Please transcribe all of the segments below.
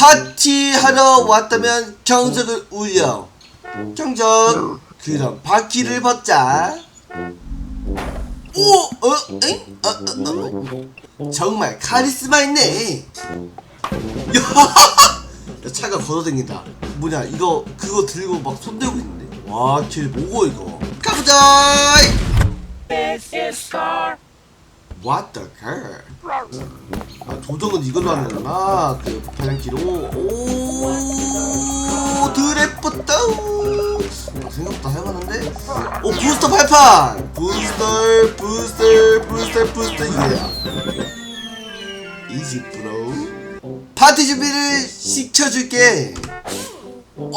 파티하러 왔다면 경적을 울려 경적 그럼 바퀴를 벗자 오! 어? 엥? 어, 어, 어, 어. 정말 카리스마 있네 야, 야 차가 걷어댕긴다 뭐냐 이거 그거 들고 막 손대고 있는데 와쟤 뭐고 이거 가보자 This is Scar. What the girl 아 조정은 이걸로 하는구나. 그 발랑기로. 오 드래프트. 아, 생각보다 할만한데? 오 부스터 발판! 부스터 부스터 부스터 부스터 이거야. 이지 브로. 파티 준비를 시켜줄게. 어?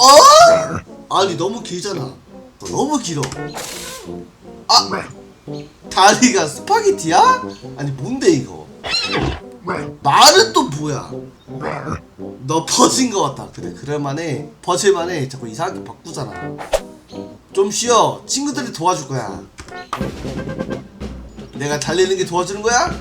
아니 너무 길잖아. 너무 길어. 아! 다리가 스파게티야? 아니 뭔데 이거 말은 또 뭐야? 너 퍼진 거 같다. 그래 그럴만해. 퍼질만해. 자꾸 이상하게 바꾸잖아. 좀 쉬어. 친구들이 도와줄 거야. 내가 달리는 게 도와주는 거야?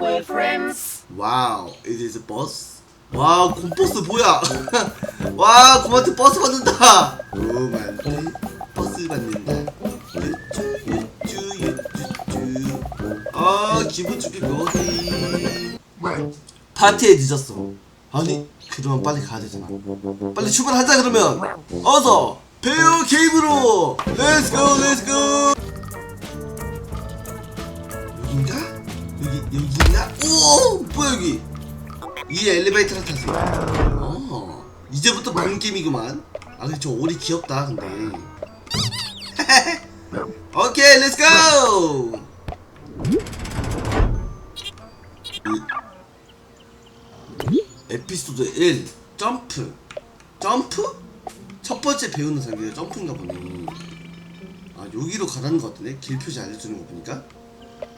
with friends. 와우. It is a bus? 와 곰버스 뭐야? 와 곰한테 버스 받는다. 곰한테 버스 받는다 기분 좋게 어디 파티에 늦었어. 아니 그동안 빨리 가야 되잖아. 빨리 출발하자 그러면. 어서 배우 게임으로. 렛츠고 렛츠고 여긴가? 여기 여기인가? 오 뭐야 여기. 이 엘리베이터를 타세요 어 이제부터 본 게임이구만. 아 근데 저 오리 귀엽다 근데. 오케이 렛츠고 에피소드 1 점프. 점프? 첫 번째 배우는 단계가 점프인가 보네. 아 여기로 가라는 것 같은데? 길 표시 알려주는 거 보니까?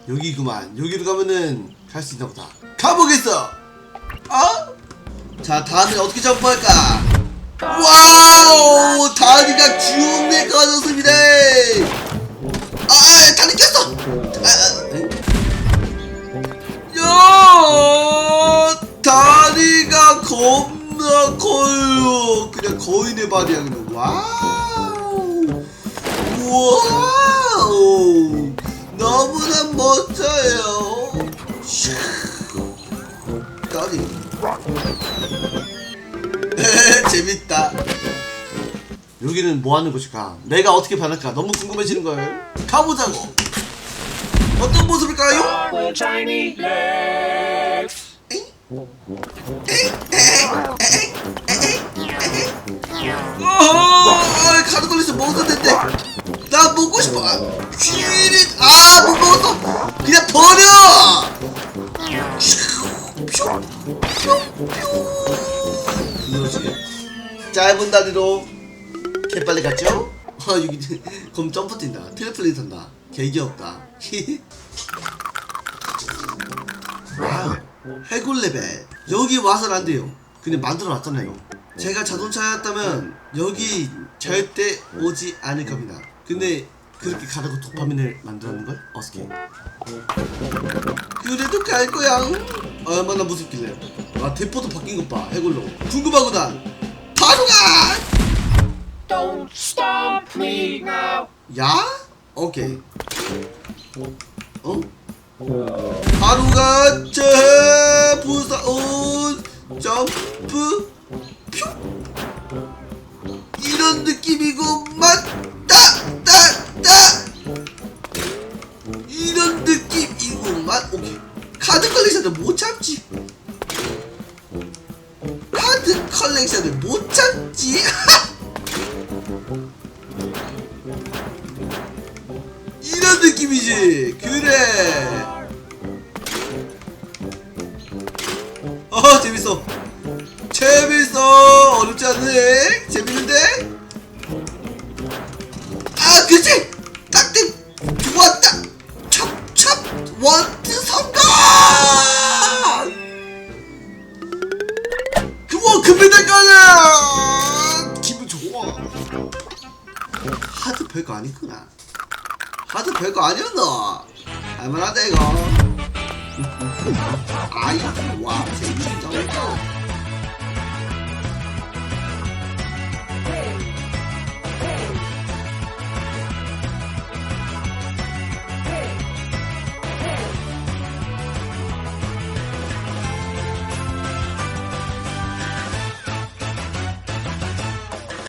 여기구만. 여기로 가면은 갈 수 있나 보다. 가보겠어! 어? 자 다음에 어떻게 점프할까? 와우 겁나 커요. 그냥 거인의 발이야 와우. 와우. 너무나 멋져요. 샤. 다리 재밌다. 여기는 뭐 하는 곳일까? 내가 어떻게 변할까? 너무 궁금해지는 걸 가보자고. 어떤 모습일까요? 어, 가루 돌려서 먹어도 된대. 나 먹고 싶어. 아, 아못 먹었어. 그냥 버려. 그러지. 짧은 다리로 개빨리 갔죠? 아 여기 검 점프 뛴다. 트래플린 탄다. 개 귀엽다. 와우. 해골 레벨. 여기 와서는 안 돼요. 근데 만들어 놨잖아요. 제가 자동차였다면 여기 절대 오지 않을 겁니다. 근데 그렇게 가라고 도파민을 만들었는 걸? 어떻게? 그래도 갈 거야. 얼마나 무섭길래? 아 대포도 바뀐 것 봐. 해골로. 궁금하구나. 바로 가. Don't stop me now. 야? 오케이. 어? 바로 가자 부사온 점프 퓨 이런 느낌이고만 따따따. 이런 느낌이고만 오케이. 카드 컬렉션을 못 참지. 카드 컬렉션을 못 참지. 이런 느낌이지. 그래 어 재밌어. 재밌어. 어렵지 않네. 재밌는데? 아 그치! 딱대 좋았다 찹찹 원트 성공! 그거 금메달 거야 기분 좋아. 하드 별거 아니구나. 하드 별거 아니었나? 할만하다 이거. 아이 와